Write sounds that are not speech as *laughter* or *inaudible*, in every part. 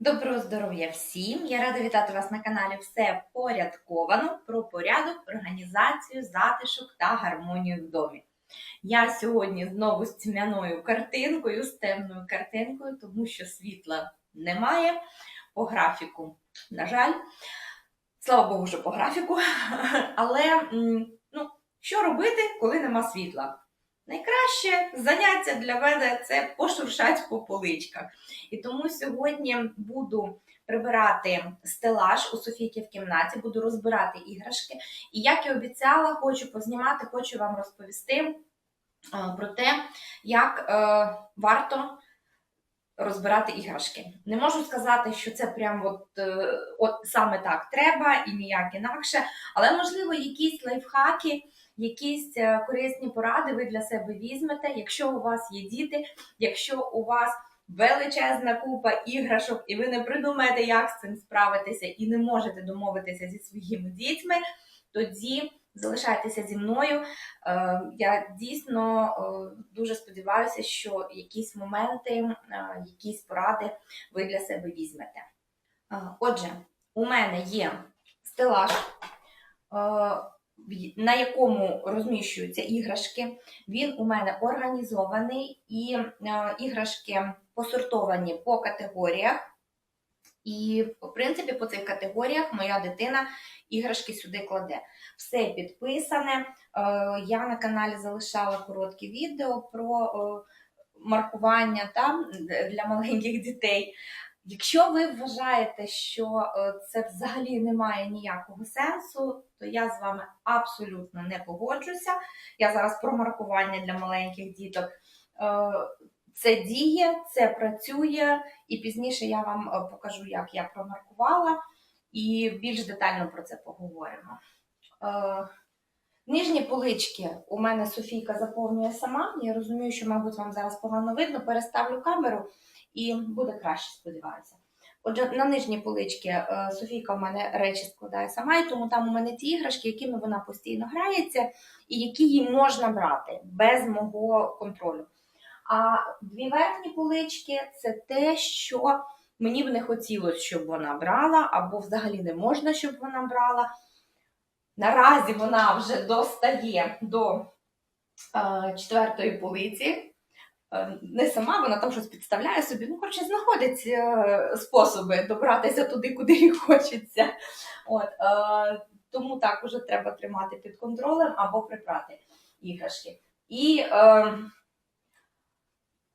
Доброго здоров'я всім! Я рада вітати вас на каналі Все порядковано про порядок, організацію, затишок та гармонію в домі. Я сьогодні знову з тьмяною картинкою, з темною картинкою, тому що світла немає по графіку. На жаль, слава Богу, що по графіку. *laughs* Але ну, що робити, коли нема світла? Найкраще заняття для мене це пошуршать по поличках. І тому сьогодні буду прибирати стелаж у Софійки в кімнаті, буду розбирати іграшки. І як і обіцяла, хочу познімати, хочу вам розповісти е, про те, як е, варто розбирати іграшки. Не можу сказати, що це прям от, е, от саме так треба і ніяк інакше, але можливо якісь лайфхаки. Якісь е, корисні поради ви для себе візьмете, якщо у вас є діти, якщо у вас величезна купа іграшок, і ви не придумаєте, як з цим справитися, і не можете домовитися зі своїми дітьми, тоді залишайтеся зі мною. Е, Я дійсно е, дуже сподіваюся, що якісь моменти, якісь поради ви для себе візьмете. Отже, у мене є стелаж. На якому розміщуються іграшки. Він у мене організований і е, іграшки посортовані по категоріях. І, в принципі, по цих категоріях моя дитина іграшки сюди кладе. Все підписане. Е, Я на каналі залишала короткі відео про е, маркування там для маленьких дітей. Якщо ви вважаєте, що е, це взагалі не має ніякого сенсу, то я з вами абсолютно не погоджуся. Я зараз про маркування для маленьких діток. Е, Це діє, це працює, і пізніше я вам е, покажу, як я промаркувала, і більш детально про це поговоримо. Нижні полички у мене Софійка заповнює сама. Я розумію, що, мабуть, вам зараз погано видно. Переставлю камеру і буде краще, сподіваюся. Отже, на нижні полички е, Софійка в мене речі складає сама, і тому там у мене ті іграшки, якими вона постійно грається, і які їй можна брати без мого контролю. А дві верхні полички це те, що мені б не хотілося, щоб вона брала, або взагалі не можна, щоб вона брала. Наразі вона вже достає до е, четвертої полиці. Е, Не сама, вона там щось підставляє собі. Ну, коротше, знаходить е, способи добратися туди, куди їй хочеться. От, е, тому так уже треба тримати під контролем або прибрати іграшки. І е,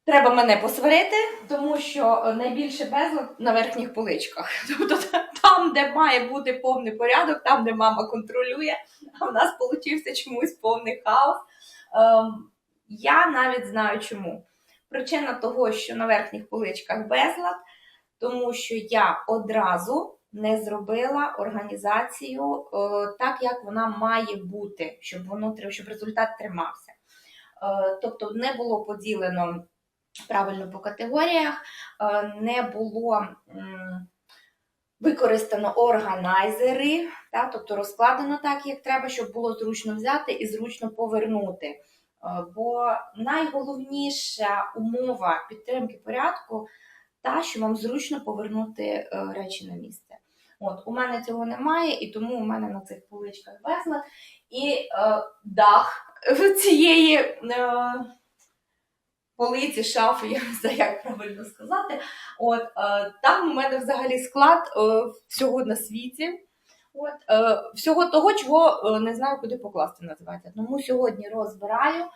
треба мене посварити, тому що найбільше безлад на верхніх поличках. *laughs* Тобто там, де має бути повний порядок, там, де мама контролює, а в нас получився чомусь повний хаос. Ем, я навіть знаю чому. Причина того, що на верхніх поличках безлад, тому що я одразу не зробила організацію е, так, як вона має бути, щоб воно щоб результат тримався. Е, тобто не було поділено правильно по категоріях, е, не було використано органайзери, тобто розкладено так, як треба, щоб було зручно взяти і зручно повернути. Е, Бо найголовніша умова підтримки порядку та, що вам зручно повернути е, речі на місце. От у мене цього немає, і тому у мене на цих поличках безлад. І е, дах цієї е, полиці, шафи, я не знаю, як правильно сказати. От е, там у мене взагалі склад е, всього на світі. От, е, всього того, чого е, не знаю, куди покласти, називається. Тому сьогодні розбираю, е,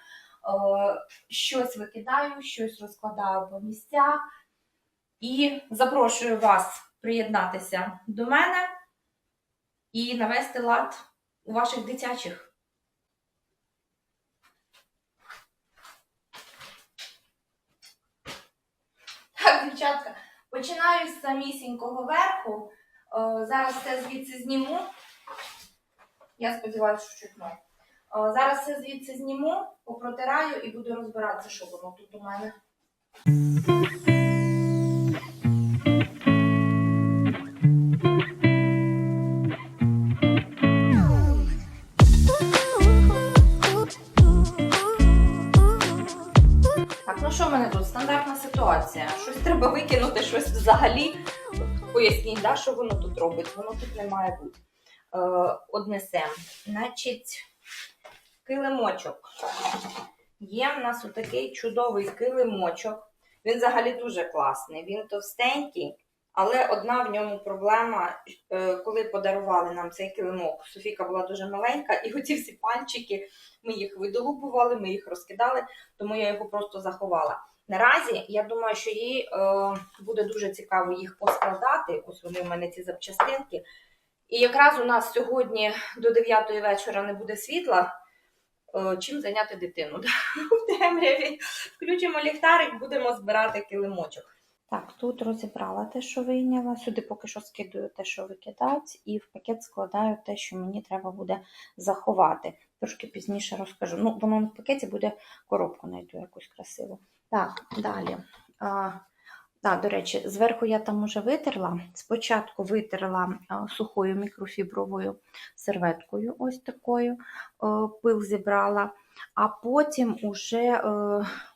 щось викидаю, щось розкладаю по місцях. І запрошую вас приєднатися до мене і навести лад у ваших дитячих. Так, дівчатка, починаю з самісінького верху. Е, Зараз все звідси зніму. Я сподіваюся, що чутно. Е, Зараз все звідси зніму, попротираю і буду розбиратися, що воно тут у мене. Так, ну що в мене тут? Стандартна ситуація. Щось треба викинути, щось взагалі поясніть, да, що воно тут робить? Воно тут не має бути. Е, однесемо. Значить, килимочок. Є в нас отакий чудовий килимочок. Він взагалі дуже класний. Він товстенький, але одна в ньому проблема, е, коли подарували нам цей килимок, Софіка була дуже маленька, і оці всі пальчики, ми їх видолупували, ми їх розкидали, тому я його просто заховала. Наразі я думаю, що їй е, буде дуже цікаво їх поскладати. Ось вони в мене ці запчастинки. І якраз у нас сьогодні до 9 вечора не буде світла. Е, чим зайняти дитину? *laughs* В темряві. Включимо ліхтарик, будемо збирати килимочок. Так, тут розібрала те, що вийняла. Сюди поки що скидаю те, що викидать, і в пакет складаю те, що мені треба буде заховати. Трошки пізніше розкажу. Ну, воно в пакеті буде коробку знайду якусь красиву. Так, далі. А, да, до речі, зверху я там уже витерла. Спочатку витерла сухою мікрофібровою серветкою, ось такою, е, пил зібрала, а потім уже е,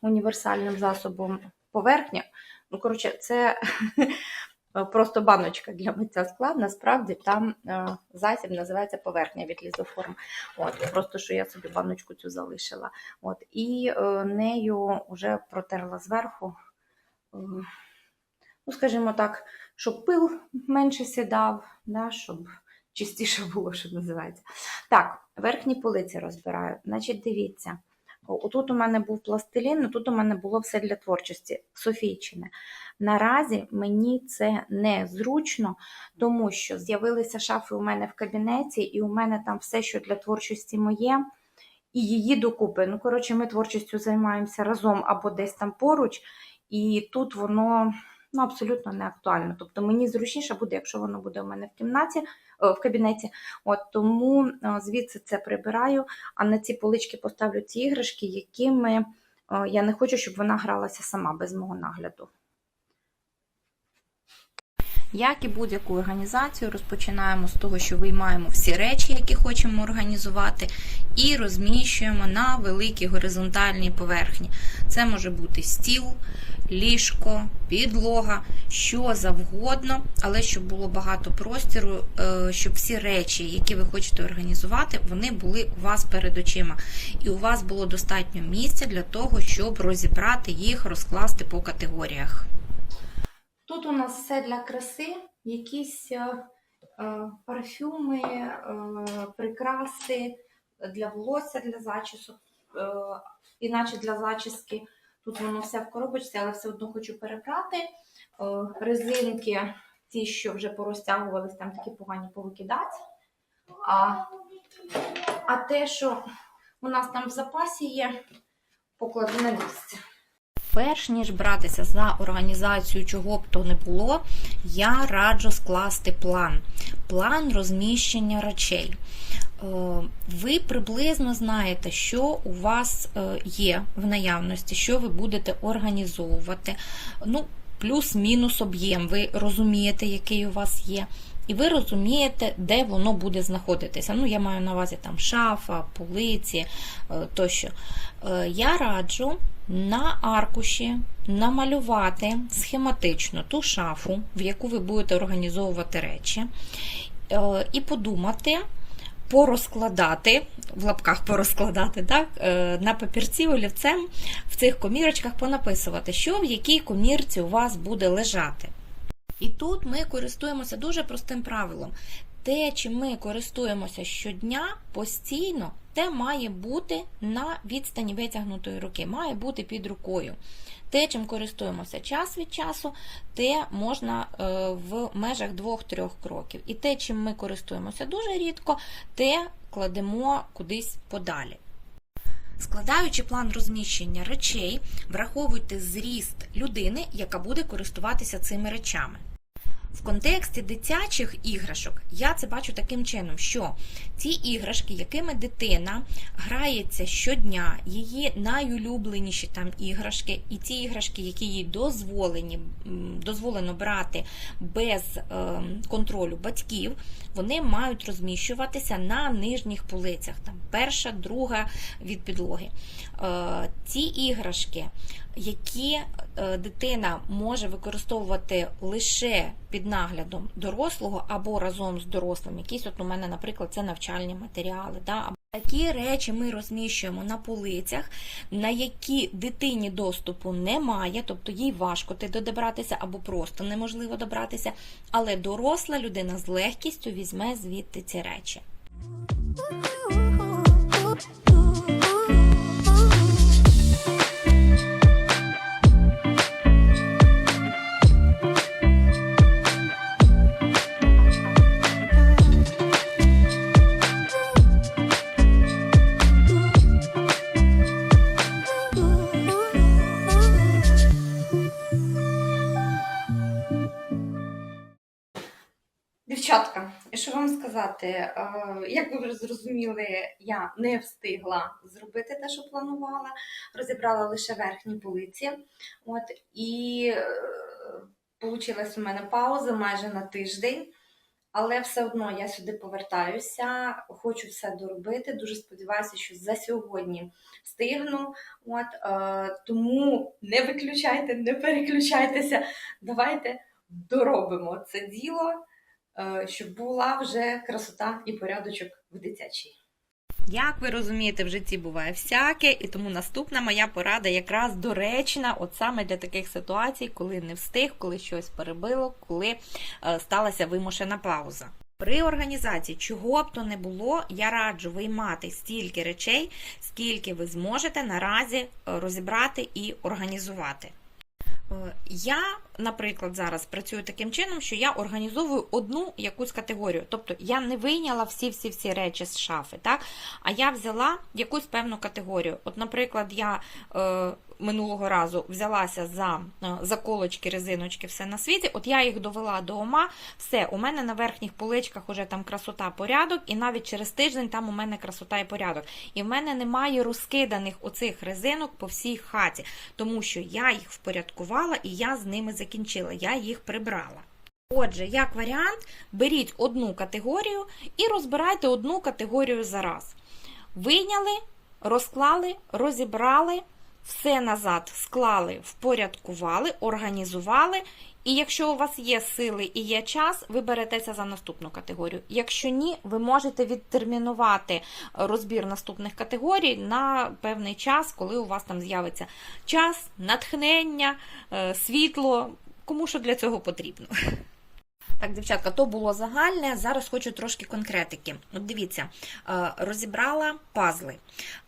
універсальним засобом поверхня. Ну, коротше, це *laughs* просто баночка для миття скла. Насправді там е, засіб називається поверхня від лізоформ. От, просто що я собі баночку цю залишила. От, і е, нею вже протерла зверху. е, Ну, скажімо так, щоб пил менше сідав, да, щоб чистіше було, що називається. Так, верхні полиці розбираю. Значить, дивіться. Отут у мене був пластилін, тут у мене було все для творчості, Софійчине. Наразі мені це не зручно, тому що з'явилися шафи у мене в кабінеті, і у мене там все, що для творчості моє, і її докупи. Ну, коротше, ми творчістю займаємося разом або десь там поруч, і тут воно ну, абсолютно не актуально. Тобто мені зручніше буде, якщо воно буде у мене в кімнаті, в кабінеті. От тому е, звідси це прибираю, а на ці полички поставлю ті іграшки, якими е, я не хочу, щоб вона гралася сама без мого нагляду. Як і будь-яку організацію, розпочинаємо з того, що виймаємо всі речі, які хочемо організувати, і розміщуємо на великій горизонтальній поверхні. Це може бути стіл, ліжко, підлога, що завгодно, але щоб було багато простіру, е, щоб всі речі, які ви хочете організувати, вони були у вас перед очима. І у вас було достатньо місця для того, щоб розібрати їх, розкласти по категоріях. Тут у нас все для краси, якісь е, е, парфюми, е, прикраси для волосся, для зачісок, е, іначе для зачіски. Тут воно все в коробочці, але все одно хочу перебрати. Е, резинки, ті, що вже порозтягувались, там такі погані повикидати. А, а те, що у нас там в запасі є, покладу на місце. Перш ніж братися за організацію чого б то не було, я раджу скласти план. План розміщення речей. Е, Ви приблизно знаєте, що у вас е, є в наявності, що ви будете організовувати. Ну, плюс-мінус об'єм. Ви розумієте, який у вас є. І ви розумієте, де воно буде знаходитися. Ну, я маю на увазі там шафа, полиці е, тощо. Е, Я раджу на аркуші намалювати схематично ту шафу, в яку ви будете організовувати речі, е, і подумати. Порозкладати, в лапках порозкладати, так, на папірці олівцем в цих комірочках понаписувати, що в якій комірці у вас буде лежати. І тут ми користуємося дуже простим правилом. Те, чим ми користуємося щодня постійно, те має бути на відстані витягнутої руки, має бути під рукою. Те, чим користуємося час від часу, те можна е, в межах 2-3 кроків. І те, чим ми користуємося дуже рідко, те кладемо кудись подалі. Складаючи план розміщення речей, враховуйте зріст людини, яка буде користуватися цими речами. В контексті дитячих іграшок я це бачу таким чином, що ті іграшки, якими дитина грається щодня, її найулюбленіші там іграшки, і ті іграшки, які їй дозволені, дозволено брати без е, контролю батьків, вони мають розміщуватися на нижніх полицях. Там перша, друга від підлоги. Е, ті іграшки, які е, дитина може використовувати лише під наглядом дорослого або разом з дорослим. Якісь, от у мене, наприклад, це навчальні матеріали. Да? Такі речі ми розміщуємо на полицях, на які дитині доступу немає, тобто їй важко добратися або просто неможливо добратися. Але доросла людина з легкістю візьме звідти ці речі. Як ви вже зрозуміли, я не встигла зробити те, що планувала, розібрала лише верхні полиці. От, і вийшла у мене пауза майже на тиждень, але все одно я сюди повертаюся, хочу все доробити. Дуже сподіваюся, що за сьогодні встигну. От, е, тому не виключайте, не переключайтеся. Давайте доробимо це діло е, щоб була вже красота і порядочок в дитячій. Як ви розумієте, в житті буває всяке, і тому наступна моя порада якраз доречна, от саме для таких ситуацій, коли не встиг, коли щось перебило, коли е, сталася вимушена пауза. При організації, чого б то не було, я раджу виймати стільки речей, скільки ви зможете наразі е, розібрати і організувати. Е, Я, наприклад, зараз працюю таким чином, що я організовую одну якусь категорію. Тобто я не вийняла всі-всі-всі речі з шафи, так? а я взяла якусь певну категорію. От, наприклад, я е, минулого разу взялася за е, заколочки, резиночки, все на світі. От я їх довела до ума, все, у мене на верхніх поличках уже там красота, порядок, і навіть через тиждень там у мене красота і порядок. І в мене немає розкиданих оцих резинок по всій хаті, тому що я їх впорядкувала і я з ними закінчила, я їх прибрала. Отже, як варіант, беріть одну категорію і розбирайте одну категорію за раз. Вийняли, розклали, розібрали, все назад склали, впорядкували, організували. І якщо у вас є сили і є час, ви беретеся за наступну категорію. Якщо ні, ви можете відтермінувати розбір наступних категорій на певний час, коли у вас там з'явиться час, натхнення, е, світло, кому що для цього потрібно. Так, дівчатка, то було загальне. Зараз хочу трошки конкретики. От дивіться, е, розібрала пазли.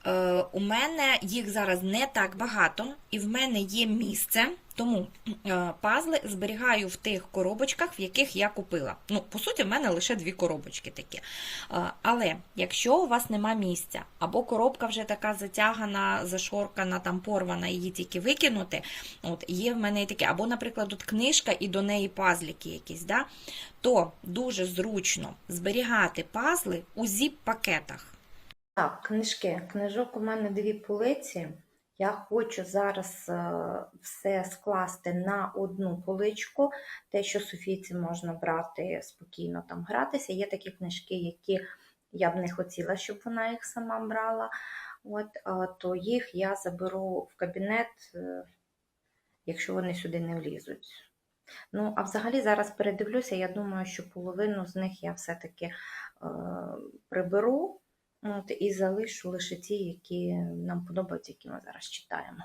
Е, У мене їх зараз не так багато, і в мене є місце. Тому е, пазли зберігаю в тих коробочках, в яких я купила. Ну, по суті, в мене лише дві коробочки такі. Е, Але якщо у вас нема місця, або коробка вже така затягана, зашоркана, там порвана, її тільки викинути, от є в мене таке, або, наприклад, от книжка і до неї пазлики якісь, да? то дуже зручно зберігати пазли у зіп-пакетах. Так, книжки. Книжок у мене дві полиці. Я хочу зараз е, все скласти на одну поличку. Те, що Софійці можна брати спокійно там гратися. Є такі книжки, які я б не хотіла, щоб вона їх сама брала. От, е, то їх я заберу в кабінет, е, якщо вони сюди не влізуть. Ну, а взагалі зараз передивлюся, я думаю, що половину з них я все-таки е, приберу. От, і залишу лише ті, які нам подобаються, які ми зараз читаємо.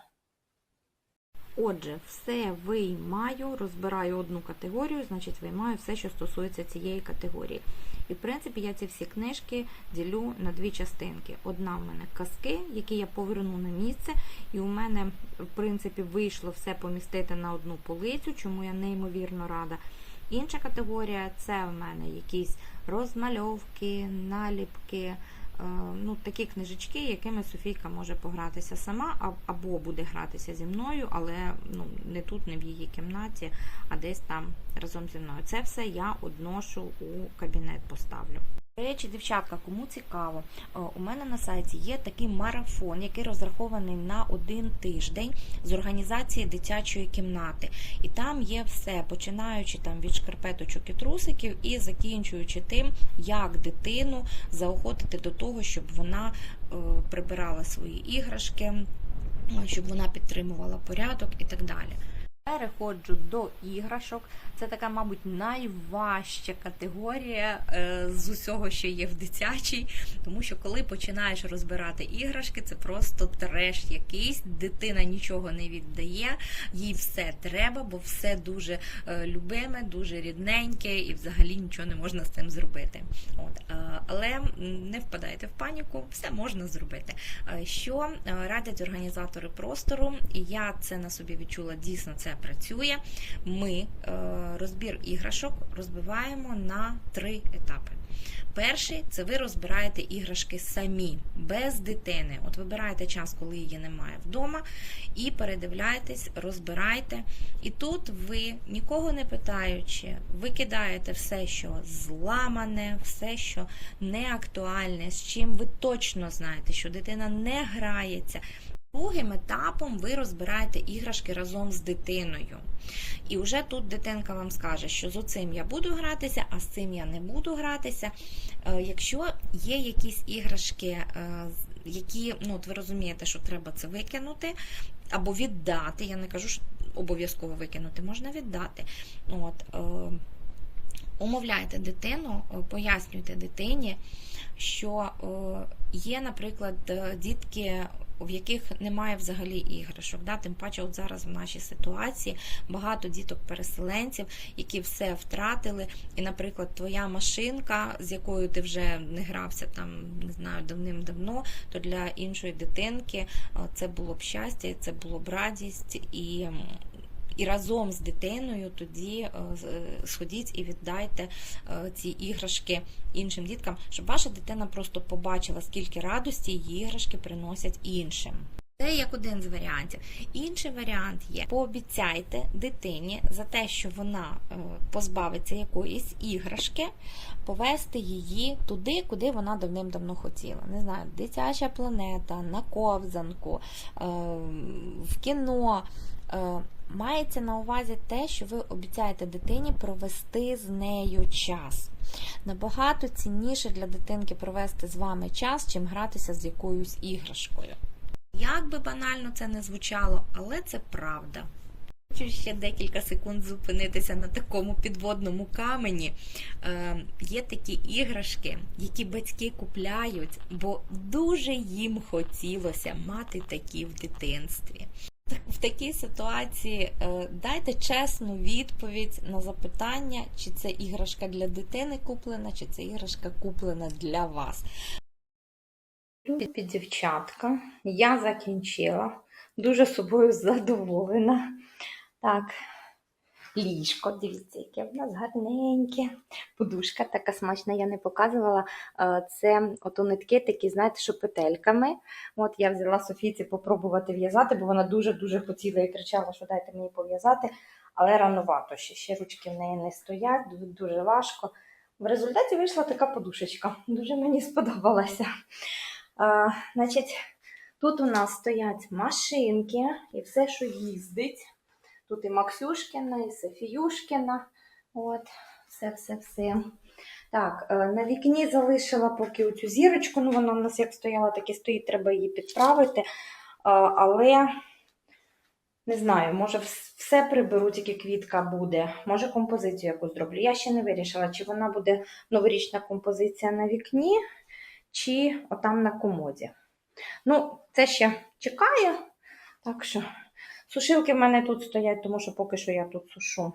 Отже, все виймаю, розбираю одну категорію, значить виймаю все, що стосується цієї категорії. І, в принципі, я ці всі книжки ділю на дві частинки. Одна в мене казки, які я поверну на місце, і у мене, в принципі, вийшло все помістити на одну полицю, чому я неймовірно рада. Інша категорія це в мене якісь розмальовки, наліпки. Е, ну, такі книжечки, якими Софійка може погратися сама, або буде гратися зі мною, але ну, не тут, не в її кімнаті, а десь там разом зі мною. Це все я одношу у кабінет поставлю. До речі, дівчатка, кому цікаво, е, у мене на сайті є такий марафон, який розрахований на один тиждень з організації дитячої кімнати. І там є все, починаючи там від шкарпеточок і трусиків і закінчуючи тим, як дитину заохотити до того, щоб вона е, прибирала свої іграшки, щоб вона підтримувала порядок і так далі. Переходжу до іграшок. Це така, мабуть, найважча категорія е, з усього, що є в дитячій. Тому що коли починаєш розбирати іграшки, це просто треш якийсь. Дитина нічого не віддає, їй все треба, бо все дуже е, любиме, дуже рідненьке, і взагалі нічого не можна з цим зробити. От, е, але не впадайте в паніку, все можна зробити. Що радять організатори простору, і я це на собі відчула, дійсно це працює. Ми е, розбір іграшок розбиваємо на три етапи. Перший це ви розбираєте іграшки самі, без дитини. От вибираєте час, коли її немає вдома, і передивляєтесь, розбирайте. І тут ви, нікого не питаючи, викидаєте все, що зламане, все, що не актуальне, з чим ви точно знаєте, що дитина не грається. Другим етапом ви розбираєте іграшки разом з дитиною. І вже тут дитинка вам скаже, що з оцим я буду гратися, а з цим я не буду гратися. Е, Якщо є якісь іграшки, е, які, ну от ви розумієте, що треба це викинути або віддати, я не кажу, що обов'язково викинути, можна віддати. От, е, умовляйте дитину, пояснюйте дитині, що є, наприклад, дітки. В яких немає взагалі іграшок, да? тим паче, от зараз в нашій ситуації багато діток-переселенців, які все втратили. І, наприклад, твоя машинка, з якою ти вже не грався там, не знаю, давним-давно, то для іншої дитинки це було б щастя, це було б радість і. І разом з дитиною тоді е, е, сходіть і віддайте е, ці іграшки іншим діткам, щоб ваша дитина просто побачила, скільки радості її іграшки приносять іншим. Це як один з варіантів. Інший варіант є: пообіцяйте дитині за те, що вона позбавиться якоїсь іграшки, повести її туди, куди вона давним-давно хотіла. Не знаю, дитяча планета, на ковзанку, в кіно. Мається на увазі те, що ви обіцяєте дитині провести з нею час. Набагато цінніше для дитинки провести з вами час, чим гратися з якоюсь іграшкою. Як би банально це не звучало, але це правда. Хочу ще декілька секунд зупинитися на такому підводному камені. Е, є такі іграшки, які батьки купляють, бо дуже їм хотілося мати такі в дитинстві. В такій ситуації е, дайте чесну відповідь на запитання, чи це іграшка для дитини куплена, чи це іграшка куплена для вас. Любі дівчатка, я закінчила. Дуже собою задоволена. Так, ліжко, дивіться, яке в нас гарненьке. Подушка така смачна, я не показувала. Е, Це ото нитки такі, знаєте, що петельками. От я взяла Софійці попробувати в'язати, бо вона дуже-дуже хотіла і кричала, що дайте мені пов'язати, але ранувато ще. Ще ручки в неї не стоять, дуже важко. В результаті вийшла така подушечка. Дуже мені сподобалася. А, значить, тут у нас стоять машинки і все, що їздить. Тут і Максюшкіна, і Софіюшкіна. От, все-все-все. Так, е, на вікні залишила поки оцю зірочку. Ну, вона у нас як стояла, так і стоїть, треба її підправити. Але не знаю, може все приберу, тільки квітка буде. Може композицію якусь зроблю. Я ще не вирішила, чи вона буде новорічна композиція на вікні, чи отам на комоді. Ну, це ще чекає. Так що сушилки в мене тут стоять, тому що поки що я тут сушу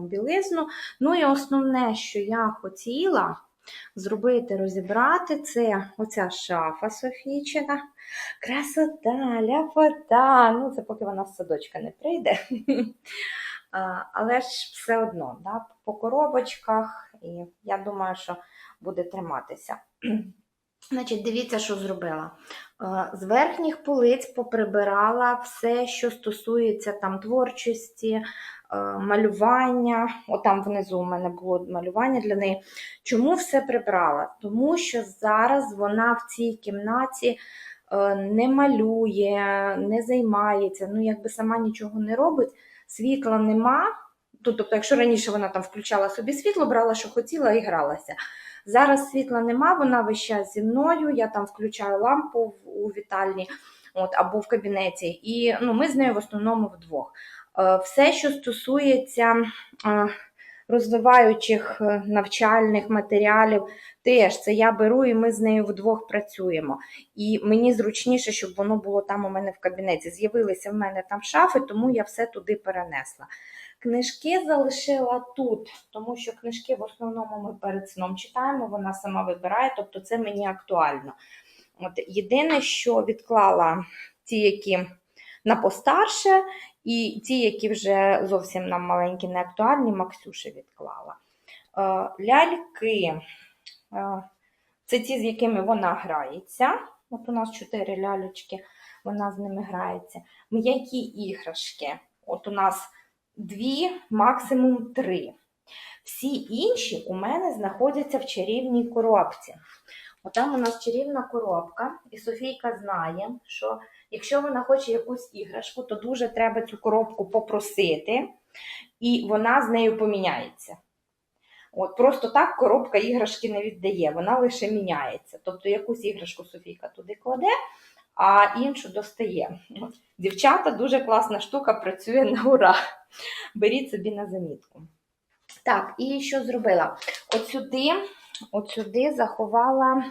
білизну. Ну і основне, що я хотіла зробити, розібрати, це оця шафа Софійчина. Красота, ляпота. Ну, це поки вона з садочка не прийде. *laughs* Але ж все одно, да, по коробочках, і я думаю, що буде триматися. *clears throat* Значить, дивіться, що зробила. Е, З верхніх полиць поприбирала все, що стосується там творчості, е, малювання. Отам внизу у мене було малювання для неї. Чому все прибрала? Тому що зараз вона в цій кімнаті е, не малює, не займається, ну якби сама нічого не робить, світла нема. Тобто, якщо раніше вона там включала собі світло, брала, що хотіла, і гралася. Зараз світла нема, вона весь час зі мною. Я там включаю лампу у вітальні от, або в кабінеті. І ну, ми з нею в основному вдвох. Е, Все, що стосується е, розвиваючих е, навчальних матеріалів, теж це я беру і ми з нею вдвох працюємо. І мені зручніше, щоб воно було там у мене в кабінеті. З'явилися в мене там шафи, тому я все туди перенесла. Книжки залишила тут, тому що книжки в основному ми перед сном читаємо, вона сама вибирає, тобто це мені актуально. От єдине, що відклала ті, які на постарше, і ті, які вже зовсім нам маленькі, не актуальні, Максюші відклала. Е, Ляльки. Е, Це ті, з якими вона грається. От у нас чотири лялечки, вона з ними грається. М'які іграшки. От у нас дві, максимум три. Всі інші у мене знаходяться в чарівній коробці. Отам у нас чарівна коробка, і Софійка знає, що якщо вона хоче якусь іграшку, то дуже треба цю коробку попросити, і вона з нею поміняється. От Просто так коробка іграшки не віддає, вона лише міняється. Тобто якусь іграшку Софійка туди кладе, а іншу достає. Дівчата, дуже класна штука, працює на ура. Беріть собі на замітку. Так, і що зробила? От сюди, от сюди заховала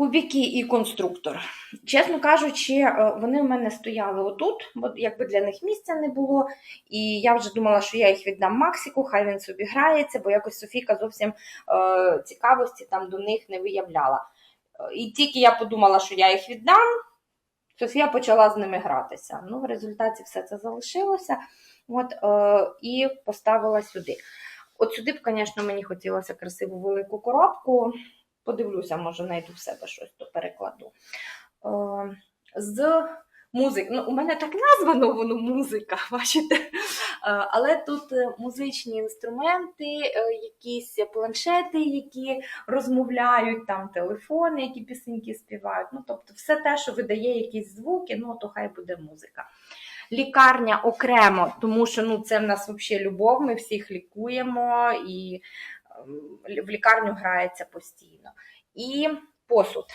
кубики і конструктор. Чесно кажучи, е, вони у мене стояли отут, бо якби для них місця не було. І я вже думала, що я їх віддам Максику, хай він собі грається, бо якось Софійка зовсім е, цікавості там до них не виявляла. І тільки я подумала, що я їх віддам, Софія почала з ними гратися. Ну, в результаті все це залишилося. От, е, і поставила сюди. От сюди б, звісно, мені хотілося красиву велику коробку. Подивлюся, може, знайду в себе щось, то перекладу. Е, з музик. Ну, у мене так названо воно музика, *laughs* бачите? Е, але тут е, музичні інструменти, е, якісь планшети, які розмовляють, там телефони, які пісеньки співають. Ну, тобто, все те, що видає якісь звуки, ну, то хай буде музика. Лікарня окремо, тому що ну, це в нас взагалі любов, ми всіх лікуємо і ем, в лікарню грається постійно. І посуд.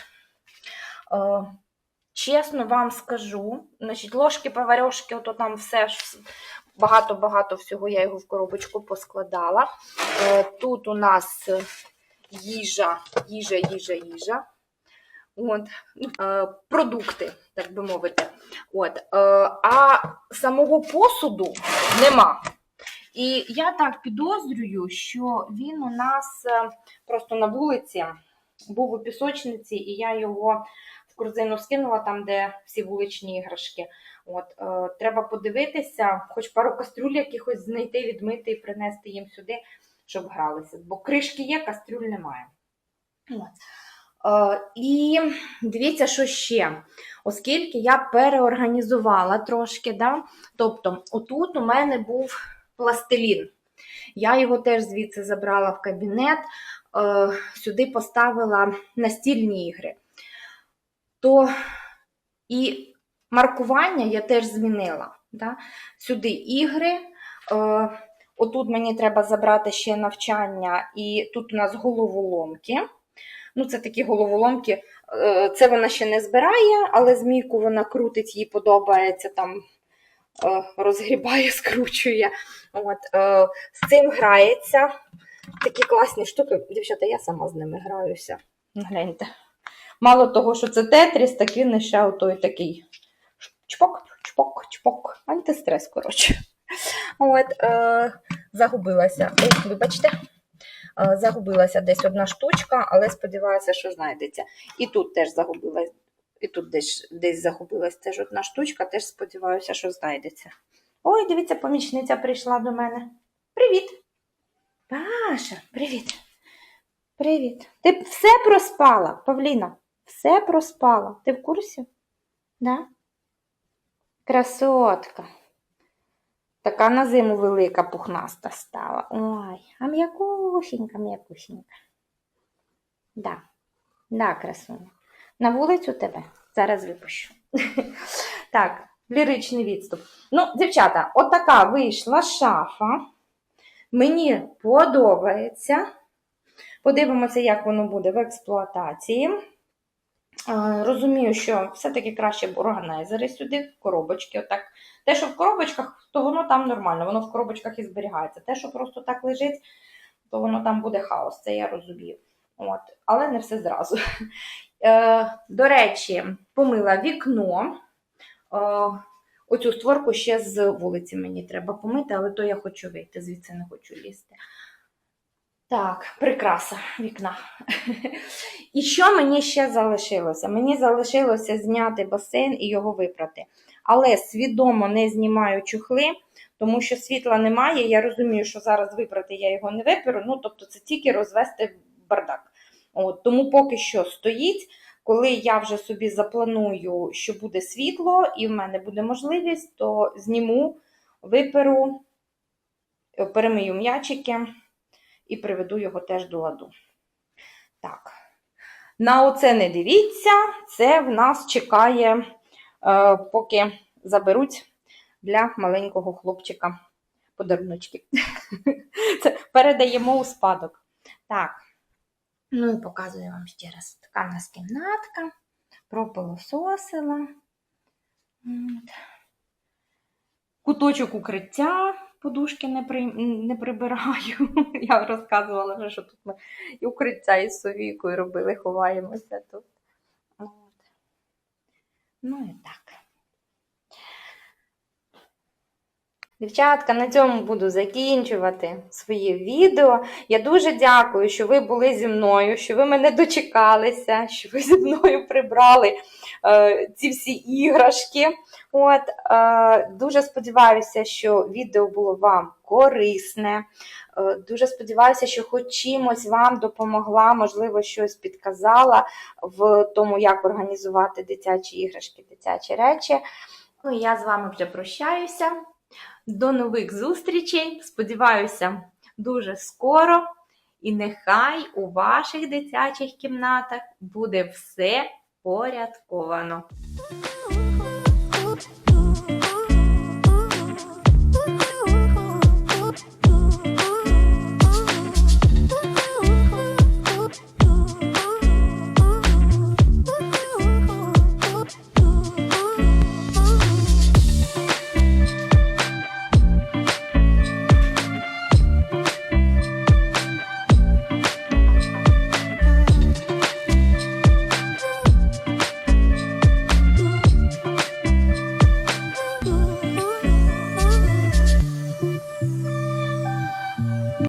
Чесно вам скажу, значить, ложки, поварьошки, ото там все ж багато-багато всього я його в коробочку поскладала. Е, Тут у нас їжа, їжа, їжа, їжа. От, ну, е, продукти, так би мовити. От, е, а самого посуду нема. І я так підозрюю, що він у нас просто на вулиці був у пісочниці, і я його в корзину скинула там, де всі вуличні іграшки. От, е, треба подивитися, хоч пару кастрюль якихось знайти, відмити і принести їм сюди, щоб гралися. Бо кришки є, кастрюль немає. От. Е, і дивіться, що ще. Оскільки я переорганізувала трошки, да? тобто, отут у мене був пластилін. Я його теж звідси забрала в кабінет, е, сюди поставила настільні ігри. То і маркування я теж змінила. Да? Сюди ігри. Е, отут мені треба забрати ще навчання, і тут у нас головоломки. Ну, це такі головоломки. Е, Це вона ще не збирає, але змійку вона крутить, їй подобається там. е, Розгрібає, *laughs* скручує. От, е, з цим грається. Такі класні штуки. Дівчата, я сама з ними граюся. Гляньте. Мало того, що це тетріс, так він ще отой такий чпок, чпок, чпок. Антистрес, коротше. От, е, загубилася. Ой, вибачте. Е, Загубилася десь одна штучка, але сподіваюся, що знайдеться. І тут теж загубилась, і тут десь, десь загубилась теж одна штучка, теж сподіваюся, що знайдеться. Ой, дивіться, помічниця прийшла до мене. Привіт! Паша, привіт. Привіт. Ти все проспала, Павліна? Все проспала. Ти в курсі? Да? Красотка. Така на зиму велика пухнаста стала. Ой, а м'якусінька, м'якусінька. Да, да, красуня. На вулицю тебе зараз випущу. *laughs* Так, ліричний відступ. Ну, дівчата, отака вийшла шафа. Мені подобається. Подивимося, як воно буде в експлуатації. Розумію, що все-таки краще б органайзери сюди, в коробочки. Отак. Те, що в коробочках, то воно там нормально, воно в коробочках і зберігається. Те, що просто так лежить, то воно там буде хаос, це я розумію. От. Але не все зразу. Е, до речі, помила вікно. Е, оцю створку ще з вулиці мені треба помити, але то я хочу вийти, звідси не хочу лізти. Так, прикраса вікна. І що мені ще залишилося? Мені залишилося зняти басейн і його випрати. Але свідомо не знімаю чухли, тому що світла немає. Я розумію, що зараз випрати я його не виперу. Ну, тобто, це тільки розвести бардак. От, тому поки що стоїть. Коли я вже собі запланую, що буде світло, і в мене буде можливість, то зніму, виперу, перемию м'ячики і приведу його теж до ладу. Так. На оце не дивіться, це в нас чекає, е, поки заберуть для маленького хлопчика подаруночки. *laughs* Це передаємо у спадок. Так. Ну і показую вам ще раз. Така в нас кімнатка, пропилососила. Куточок укриття, подушки не, при... не прибираю. *laughs* Я розказувала вже, що тут ми і укриття із совійкою робили, ховаємося тут. От. Ну і так. Дівчатка, на цьому буду закінчувати своє відео. Я дуже дякую, що ви були зі мною, що ви мене дочекалися, що ви зі мною прибрали е, ці всі іграшки. От, е, дуже сподіваюся, що відео було вам корисне. Е, дуже сподіваюся, що хоч чимось вам допомогла, можливо, щось підказала в тому, як організувати дитячі іграшки, дитячі речі. Ну, я з вами вже прощаюся. До нових зустрічей. Сподіваюся, дуже скоро. І нехай у ваших дитячих кімнатах буде все порядковано.